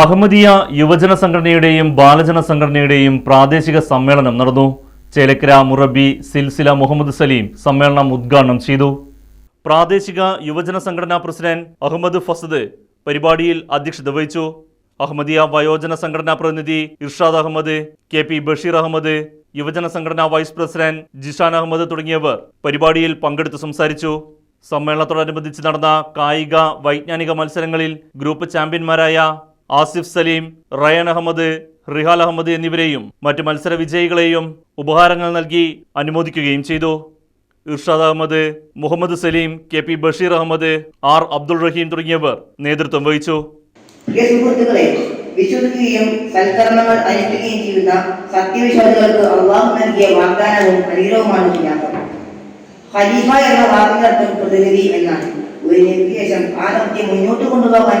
അഹമ്മദിയ യുവജന സംഘടനയുടെയും ബാലജന സംഘടനയുടെയും പ്രാദേശിക സമ്മേളനം നടന്നു. ചേലക്കര മുറബി സിൽസില മുഹമ്മദ് സലീം സമ്മേളനം ഉദ്ഘാടനം ചെയ്തു. പ്രാദേശിക യുവജന സംഘടനാ പ്രസിഡന്റ് അഹമ്മദ് ഫസദ് പരിപാടിയിൽ അധ്യക്ഷത വഹിച്ചു. അഹമ്മദിയ വയോജന സംഘടനാ പ്രതിനിധി ഇർഷാദ് അഹമ്മദ് കെ പി ബഷീർ അഹമ്മദ് യുവജന സംഘടനാ വൈസ് പ്രസിഡന്റ് ജിഷാൻ അഹമ്മദ് തുടങ്ങിയവർ പരിപാടിയിൽ പങ്കെടുത്ത് സംസാരിച്ചു. സമ്മേളനത്തോടനുബന്ധിച്ച് നടന്ന കായിക വൈജ്ഞാനിക മത്സരങ്ങളിൽ ഗ്രൂപ്പ് ചാമ്പ്യന്മാരായ ആസിഫ് സലീം റയൻ അഹമ്മദ് റിഹാൽ അഹമ്മദ് എന്നിവരെയും മറ്റ് മത്സര വിജയികളെയും ഉപഹാരങ്ങൾ നൽകി അനുമോദിക്കുകയും ചെയ്തു. Irshad Ahmad Muhammad Saleem K P Basheer Ahmad R Abdul Raheem തുടങ്ങിയവർ നേതൃത്വം വഹിച്ചു. വിശ്വസിക്കുകയും സൽക്കരണങ്ങൾ അനുഷ്ഠിക്കുകയും ചെയ്യുന്ന സത്യവിശ്വാസികൾക്ക് അള്ളാഹു നൽകിയ വാഗ്ദാനവും അനുഗ്രഹവുമാണ് ഖിലാഫത്ത് ഖലീഫ എന്ന വാക്കിനർത്ഥം പ്രതിനിധി എന്നാണ്. ഒരു നിർദ്ദേശം ആ മുന്നോട്ട് കൊണ്ടുപോകാൻ